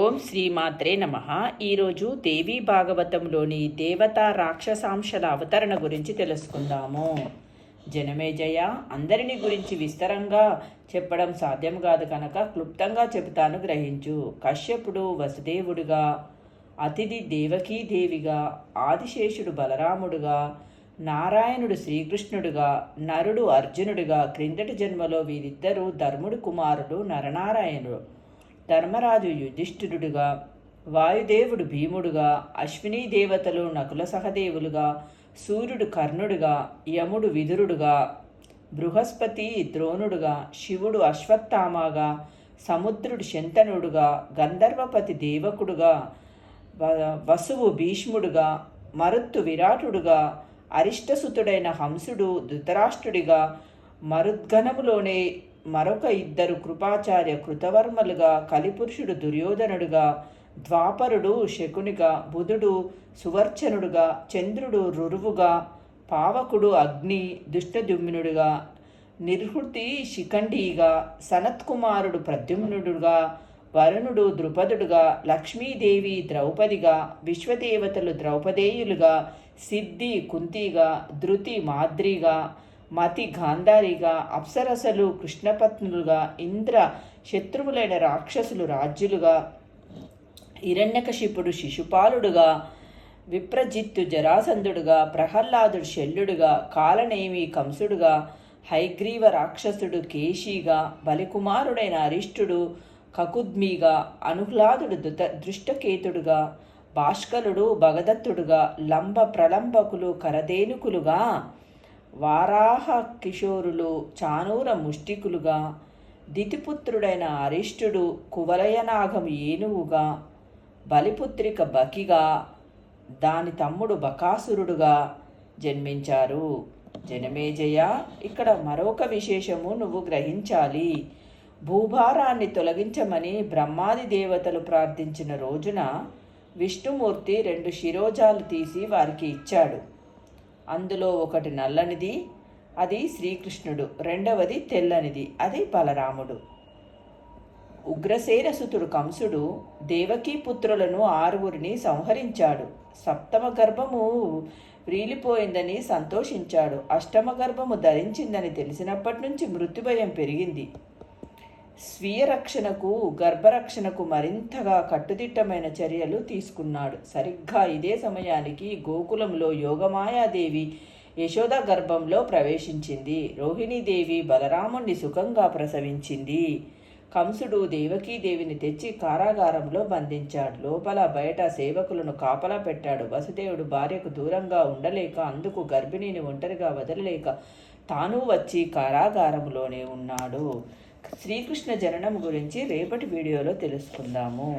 ఓం శ్రీమాత్రే నమ. ఈరోజు దేవీ భాగవతంలోని దేవతా రాక్షసాంశల అవతరణ గురించి తెలుసుకుందాము. జనమేజయ అందరిని గురించి విస్తరంగా చెప్పడం సాధ్యం కాదు కనుక క్లుప్తంగా చెబుతాను గ్రహించు. కశ్యపుడు వసుదేవుడుగా అతిథి దేవకీదేవిగా ఆదిశేషుడు బలరాముడుగా నారాయణుడు శ్రీకృష్ణుడుగా నరుడు అర్జునుడుగా క్రిందటి జన్మలో వీరిద్దరూ ధర్ముడు కుమారుడు నరనారాయణుడు. ధర్మరాజు యుధిష్ఠిరుడుగా వాయుదేవుడు భీముడుగా అశ్వినీ దేవతలు నకుల సహదేవులుగా సూర్యుడు కర్ణుడుగా యముడు విదురుడుగా బృహస్పతి ద్రోణుడుగా శివుడు అశ్వత్థామగా సముద్రుడు శంతనుడుగా గంధర్వపతి దేవకుడుగా వసువు భీష్ముడుగా మరుత్తు విరాటుడుగా అరిష్టసుతుడైన హంసుడు ధృతరాష్ట్రుడిగా మరుద్గణములోనే మరొక ఇద్దరు కృపాచార్య కృతవర్మలుగా కలిపురుషుడు దుర్యోధనుడుగా ద్వాపరుడు శకునిగా బుధుడు సువర్చనుడుగా చంద్రుడు రురువుగా పావకుడు అగ్ని దుష్టదుమ్నుడుగా నిర్హృతి శిఖండిగా సనత్కుమారుడు ప్రద్యుమ్నుడుగా వరుణుడు ద్రుపదుడుగా లక్ష్మీదేవి ద్రౌపదిగా విశ్వదేవతలు ద్రౌపదేయులుగా సిద్ధి కుంతిగా ధృతి మాద్రిగా మతి గాంధారిగా అప్సరసలు కృష్ణపత్నులుగా ఇంద్ర శత్రువులైన రాక్షసులు రాజ్యులుగా హిరణ్యకశిపుడు శిశుపాలుడుగా విప్రజిత్తు జరాసంధుడుగా ప్రహ్లాదుడు శల్యుడుగా కాలనేమి కంసుడుగా హైగ్రీవ రాక్షసుడు కేశీగా బలికుమారుడైన అరిష్టుడు కకుద్మిగా అనుహ్లాదుడు దుత దృష్టకేతుడుగా భాష్కరుడు భగదత్తుడుగా లంబ ప్రలంబకులు కరదేనుకులుగా వారాహ కిషోరులు చానూర ముష్టికులుగా దితిపుత్రుడైన అరిష్టుడు కువలయనాగం ఏనువుగా బలిపుత్రిక బకిగా దాని తమ్ముడు బకాసురుడుగా జన్మించారు. జనమేజయ ఇక్కడ మరొక విశేషము నువ్వు గ్రహించాలి. భూభారాన్ని తొలగించమని బ్రహ్మాది దేవతలు ప్రార్థించిన రోజున విష్ణుమూర్తి రెండు శిరోజాలు తీసి వారికి ఇచ్చాడు. అందులో ఒకటి నల్లనిది అది శ్రీకృష్ణుడు. రెండవది తెల్లనిది అది బలరాముడు. ఉగ్రసేనసుతుడు కంసుడు దేవకీ పుత్రులను ఆరుగురిని సంహరించాడు. సప్తమ గర్భము వ్రీలిపోయిందని సంతోషించాడు. అష్టమ గర్భము ధరించిందని తెలిసినప్పటి నుంచి మృత్యుభయం పెరిగింది. స్వీయ రక్షణకు గర్భరక్షణకు మరింతగా కట్టుదిట్టమైన చర్యలు తీసుకున్నాడు. సరిగ్గా ఇదే సమయానికి గోకులంలో యోగమాయాదేవి యశోద గర్భంలో ప్రవేశించింది. రోహిణీదేవి బలరాముణ్ణి సుఖంగా ప్రసవించింది. కంసుడు దేవకీదేవిని తెచ్చి కారాగారంలో బంధించాడు. లోపల బయట సేవకులను కాపలా పెట్టాడు. వసుదేవుడు భార్యకు దూరంగా ఉండలేక అందుకు గర్భిణిని ఒంటరిగా వదలలేక తాను వచ్చి కారాగారంలోనే ఉన్నాడు. శ్రీకృష్ణ జననం గురించి రేపటి వీడియోలో తెలుసుకుందాము.